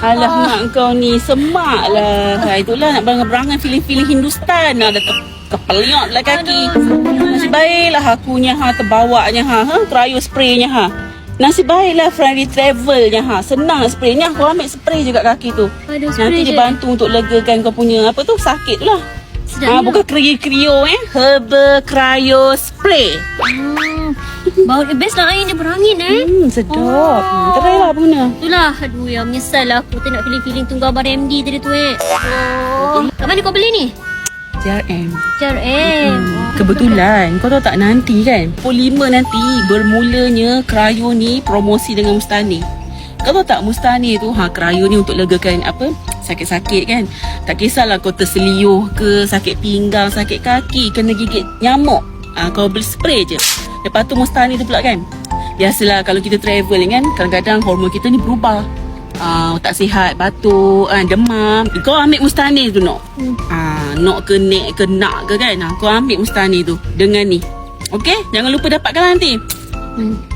Alah mak kau ni semak lah. Ha, itulah nak berangan-berangan feeling-feeling Hindustan. Ada ke kepeliot lah kaki. Nasib baiklah akunya ha terbawanya ha. ha cryo spraynya ha. Nasib baiklah friendly travelnya ha. Senang nak spraynya. Kau ambil spray juga kaki tu. Aduh, Nanti dia bantu untuk legakan kau punya apa tu sakit tu lah. Sedap Ha, ya? bukan cryo-cryo eh. Herbal cryo spray. Hmm. Bau dia best lah air dia berangin eh. Sedap. Hmm, try lah guna. Itulah, aduh ya menyesal lah aku tak nak feeling-feeling tunggu abang MD tadi tu eh. Oh. Kat mana kau beli ni? JRM. CRM. Hmm, kebetulan kau tahu tak nanti kan Pukul 5 nanti bermulanya Krayo ni promosi dengan Mustani Kau tahu tak Mustani tu ha Krayo ni untuk legakan apa sakit-sakit kan Tak kisahlah kau terseliuh ke sakit pinggang, sakit kaki, kena gigit nyamuk ha, Kau beli spray je Lepas tu Mustani tu pula kan Biasalah kalau kita travel ni kan Kadang-kadang hormon kita ni berubah Ah, tak sihat, batuk, ah, demam. Kau ambil mustani tu nok. Hmm. Ah, nok ke nek ke nak ke kan? Kau ambil mustani tu dengan ni. Okey? Jangan lupa dapatkan nanti. Hmm.